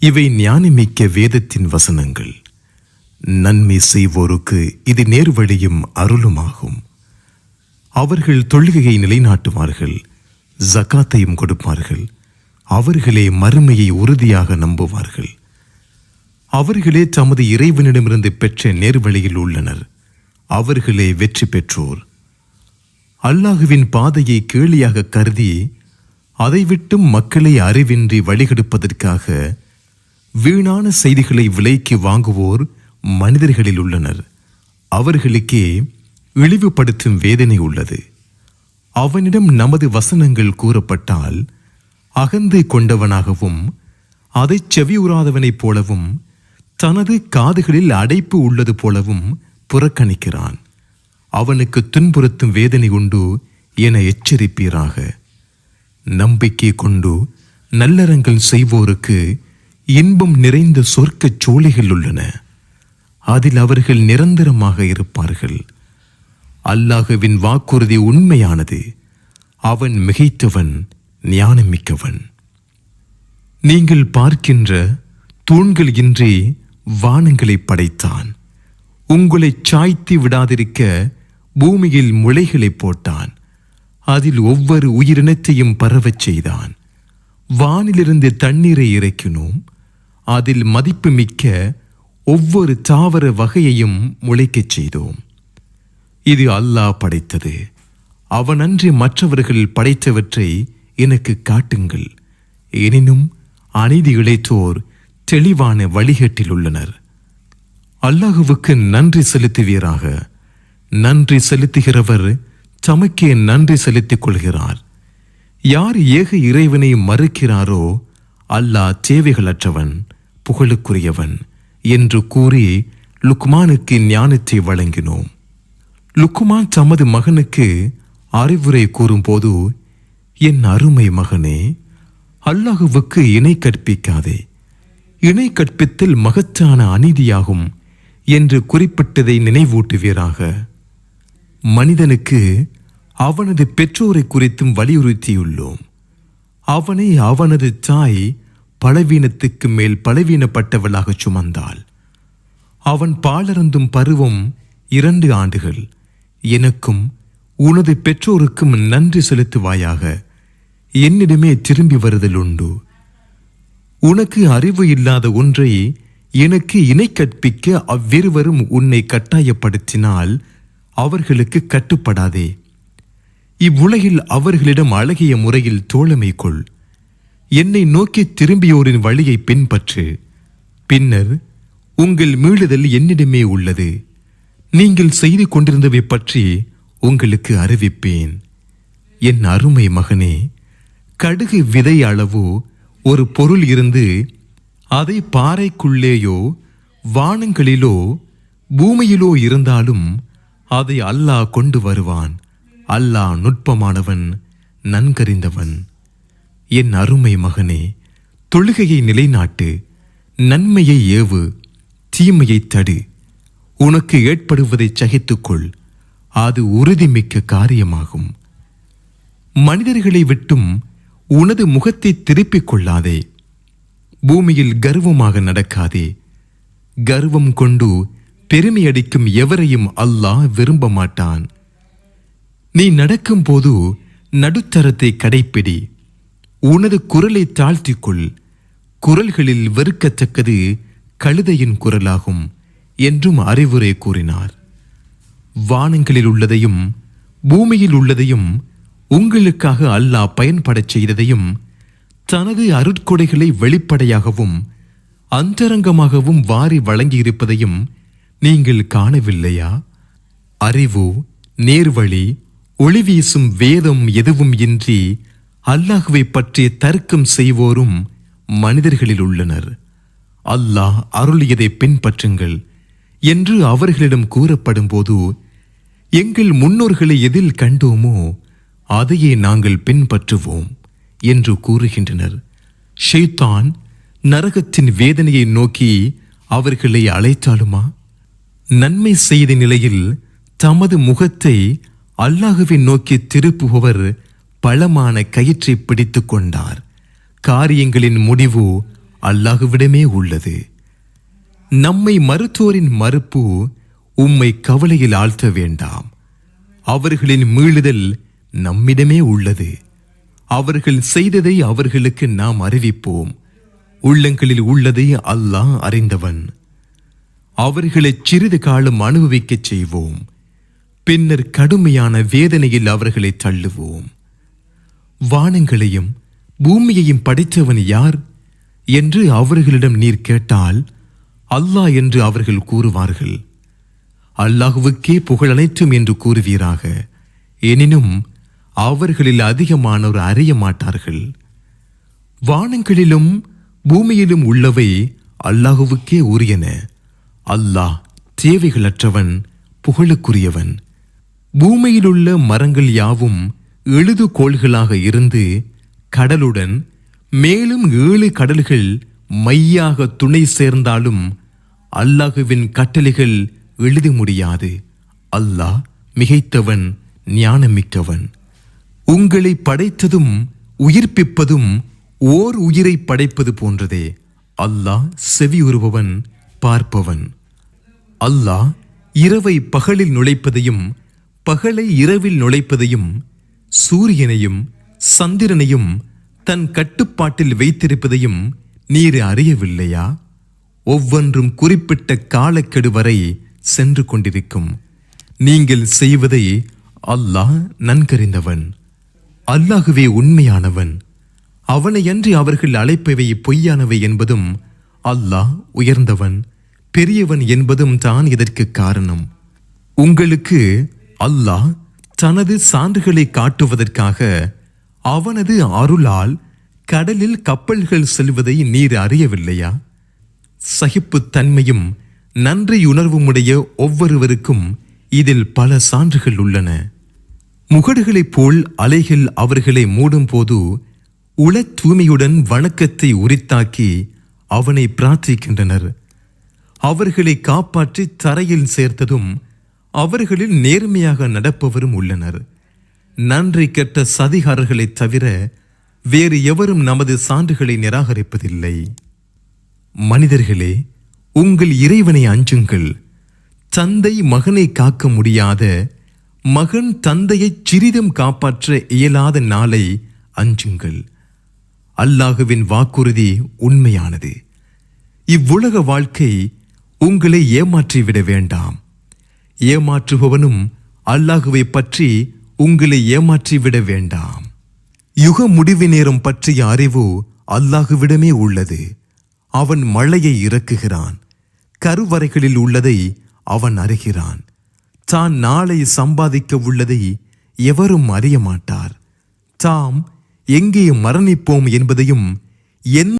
இவை ஞானமிக்க வேதத்தின் வசனங்கள். நன்மை செய்வோருக்கு இது நேர்வழியும் அருளுமாகும். அவர்கள் தொழுகையை நிலைநாட்டுவார்கள் ஜகாத்தையும் கொடுப்பார்கள். அவர்களே மறுமையை உறுதியாக நம்புவார்கள். அவர்களே தமது இறைவனிடமிருந்து பெற்ற நேர்வழியில் உள்ளனர். அவர்களே வெற்றி பெற்றோர். அல்லாஹுவின் பாதையை கேலியாக கருதி அதை விட்டும் மக்களை அறிவின்றி வழிகெடுப்பதற்காக வீணான செய்திகளை விலைக்கு வாங்குவோர் மனிதர்களில் உள்ளனர். அவர்களுக்கே இழிவுபடுத்தும் வேதனை உள்ளது. அவனிடம் நமது வசனங்கள் கூறப்பட்டால் அகந்து கொண்டவனாகவும் அதைச் செவியுறாதவனைப் போலவும் தனது காதுகளில் அடைப்பு உள்ளது போலவும் புறக்கணிக்கிறான். அவனுக்கு துன்புறுத்தும் வேதனை உண்டு என எச்சரிப்பீராக. நம்பிக்கை கொண்டு நல்லறங்கள் செய்வோருக்கு இன்பம் நிறைந்த சொர்க்கச் சோலைகள் உள்ளன. அதில் அவர்கள் நிரந்தரமாக இருப்பார்கள். அல்லாஹுவின் வாக்குறுதி உண்மையானது. அவன் மிகைத்தவன் ஞானமிக்கவன். நீங்கள் பார்க்கின்ற தூண்கள் இன்றி வானங்களை படைத்தான். உங்களை சாய்த்தி விடாதிருக்க பூமியில் முளைகளை போட்டான். அதில் ஒவ்வொரு உயிரினத்தையும் பரவச் செய்தான். வானிலிருந்து தண்ணீரை இறக்கினோம். அதில் மதிப்புமிக்க ஒவ்வொரு தாவர வகையையும் முளைக்கச் செய்தோம். இது அல்லாஹ் படைத்தது. அவனன்றி மற்றவர்கள் படைத்தவற்றை எனக்கு காட்டுங்கள். எனினும் அநீதி இழைத்தோர் தெளிவான வழிகட்டில் உள்ளனர். அல்லாஹுவுக்கு நன்றி செலுத்துவீராக. நன்றி செலுத்துகிறவர் தமக்கே நன்றி செலுத்திக் கொள்கிறார். யார் ஏக இறைவனை மறுக்கிறாரோ அல்லாஹ் தேவைகளற்றவன். புகழுக்குரியவன் என்று கூறி லுக்மானுக்கு ஞானத்தை வழங்கினோம். லுக்குமான் தமது மகனுக்கு அறிவுரை கூறும்போது என் அருமை மகனே அல்லாஹுவுக்கு இணை கற்பிக்காதே. இணை கற்பித்தல் மகத்தான அநீதியாகும் என்று குறிப்பிட்டதை நினைவூட்டுவீராக. மனிதனுக்கு அவனது பெற்றோரை குறித்தும் வலியுறுத்தியுள்ளோம். அவனை அவனது தாய் பலவீனத்துக்கு மேல் பலவீனப்பட்டவளாக சுமந்தாள். அவன் பாலருந்தும் பருவம் இரண்டு ஆண்டுகள். எனக்கும் உனது பெற்றோருக்கும் நன்றி செலுத்துவாயாக. என்னிடமே திரும்பி வருதல் உண்டு. உனக்கு அறிவு இல்லாத ஒன்றை எனக்கு இணை கற்பிக்க அவ்விருவரும் உன்னை கட்டாயப்படுத்தினால் அவர்களுக்கு கட்டுப்படாதே. இவ்வுலகில் அவர்களிடம் அழகிய முறையில் தோழமை கொள் என்னை நோக்கி திரும்பியோரின் வழியை பின்பற்று. பின்னர் உங்கள் மீளுதல் என்னிடமே உள்ளது. நீங்கள் செய்து கொண்டிருந்தவை பற்றி உங்களுக்கு அறிவிப்பேன். என் அருமை மகனே கடுகு விதை அளவு ஒரு பொருள் இருந்து அதை பாறைக்குள்ளேயோ வானங்களிலோ பூமியிலோ இருந்தாலும் அதை அல்லாஹ் கொண்டு வருவான். அல்லாஹ் நுட்பமானவன் நன்கறிந்தவன். என் அருமை மகனே தொழுகையை நிலைநாட்டு நன்மையை ஏவு தீமையை தடு. உனக்கு ஏற்படுவதை சகித்துக்கொள். அது உறுதிமிக்க காரியமாகும். மனிதர்களை விட்டும் உனது முகத்தை திருப்பிக் கொள்ளாதே. பூமியில் கர்வமாக நடக்காதே. கர்வம் கொண்டு பெருமையடிக்கும் எவரையும் அல்லாஹ் விரும்ப மாட்டான் நீ நடக்கும்போது நடுத்தரத்தை கடைப்பிடி. உனது குரலை தாழ்த்திக்கொள். குரல்களில் வெறுக்கத்தக்கது கழுதையின் குரலாகும் என்றும் அறிவுரை கூறினார். வானங்களில் உள்ளதையும் பூமியில் உள்ளதையும் உங்களுக்காக அல்லாஹ் பயன்படச் செய்ததையும் தனது அருட்கொடைகளை வெளிப்படையாகவும் அந்தரங்கமாகவும் வாரி வழங்கியிருப்பதையும் நீங்கள் காணவில்லையா? அறிவு நேர்வழி ஒளி வீசும் வேதம் எதுவும் இன்றி அல்லாஹுவை பற்றிய தர்க்கம் செய்வோரும் மனிதர்களில் உள்ளனர். அல்லாஹ் அருளியதை பின்பற்றுங்கள் என்று அவர்களிடம் கூறப்படும் போது எங்கள் முன்னோர்களை எதில் கண்டோமோ அதையே நாங்கள் பின்பற்றுவோம் என்று கூறுகின்றனர். ஷெய்தான் நரகத்தின் வேதனையை நோக்கி அவர்களை அழைத்தாலுமா? நன்மை செய்த நிலையில் தமது முகத்தை அல்லாஹுவை நோக்கி திருப்புபவர் பலமான கயிற்றை பிடித்து கொண்டார். காரியங்களின் முடிவு அல்லாஹுவிடமே உள்ளது. நம்மை மருத்துவரின் மறுப்பு உம்மை கவலையில் ஆழ்த்த வேண்டாம். அவர்களின் மீளுதல் நம்மிடமே உள்ளது. அவர்கள் செய்ததை அவர்களுக்கு நாம் அறிவிப்போம். உள்ளங்களில் உள்ளதை அல்லாஹ் அறிந்தவன். அவர்களை சிறிது காலம் அனுபவிக்கச் செய்வோம். பின்னர் கடுமையான வேதனையில் அவர்களை தள்ளுவோம். வானங்களையும் பூமியையும் படைத்தவன் யார் என்று அவர்களிடம் நீர் கேட்டால் அல்லாஹ் என்று அவர்கள் கூறுவார்கள். அல்லாஹுவுக்கே புகழ் அனைத்தும் என்று கூறுவீராக. எனினும் அவர்களில் அதிகமானோர் அறிய மாட்டார்கள். வானங்களிலும் பூமியிலும் உள்ளவை அல்லாஹுவுக்கே உரியன. அல்லாஹ் தேவைகளற்றவன் புகழுக்குரியவன். பூமியிலுள்ள மரங்கள் யாவும் எழுதுகோள்களாக இருந்து கடலுடன் மேலும் ஏழு கடல்கள் மையாக துணை சேர்ந்தாலும் அல்லாஹுவின் கட்டளைகள் எழுத முடியாது. அல்லாஹ் மிகைத்தவன் ஞானமிக்கவன். உங்களை படைத்ததும் உயிர்ப்பிப்பதும் ஓர் உயிரை படைப்பது போன்றதே. அல்லாஹ் செவியுறுபவன் பார்ப்பவன். அல்லாஹ் இரவை பகலில் நுழைப்பதையும் பகலை இரவில் நுழைப்பதையும் சூரியனையும் சந்திரனையும் தன் கட்டுப்பாட்டில் வைத்திருப்பதையும் நீர் அறியவில்லையா? ஒவ்வொன்றும் குறிப்பிட்ட காலக்கெடு வரை சென்று கொண்டிருக்கும். நீங்கள் செய்வதை அல்லாஹ் நன்கறிந்தவன் அல்லாஹுவே உண்மையானவன். அவனையன்றி அவர்கள் அழைப்பவை பொய்யானவை என்பதும் அல்லாஹ் உயர்ந்தவன் பெரியவன் என்பதும் தான் இதற்கு காரணம். உங்களுக்கு அல்லாஹ் தனது சான்றுகளை காட்டுவதற்காக அவனது அருளால் கடலில் கப்பல்கள் செல்வதை நீர் அறியவில்லையா? சகிப்புத்தன்மையும் நன்றியுணர்வுமுடைய ஒவ்வொருவருக்கும் இதில் பல சான்றுகள் உள்ளன. முகடுகளைப் போல் அலைகள் அவர்களை மூடும்போது உள தூய்மையுடன் வணக்கத்தை உரித்தாக்கி அவனை பிரார்த்திக்கின்றனர். அவர்களை காப்பாற்றி தரையில் சேர்த்ததும் அவர்களில் நேர்மையாக நடப்பவரும் உள்ளனர். நன்றி கெட்ட சதிகாரர்களைத் தவிர வேறு எவரும் நமது சான்றுகளை நிராகரிப்பதில்லை. மனிதர்களே உங்கள் இறைவனை அஞ்சுங்கள். தந்தை மகனை காக்க முடியாத மகன் தந்தையை சிறிதும் காப்பாற்ற இயலாத நாளை அஞ்சுங்கள். அல்லாஹுவின் வாக்குறுதி உண்மையானது. இவ்வுலக வாழ்க்கை உங்களை ஏமாற்றிவிட வேண்டாம். ஏமாற்றுபவனும் அல்லாஹுவை பற்றி உங்களை ஏமாற்றிவிட வேண்டாம். யுக முடிவு நேரம் பற்றிய அறிவு அல்லாஹுவிடமே உள்ளது. அவன் மழையை இறக்குகிறான். கருவறைகளில் உள்ளதை அவன் அறிகிறான். தான் நாளை சம்பாதிக்க உள்ளதை எவரும் அறிய மாட்டார் தாம் எங்கே மரணிப்போம் என்பதையும் என்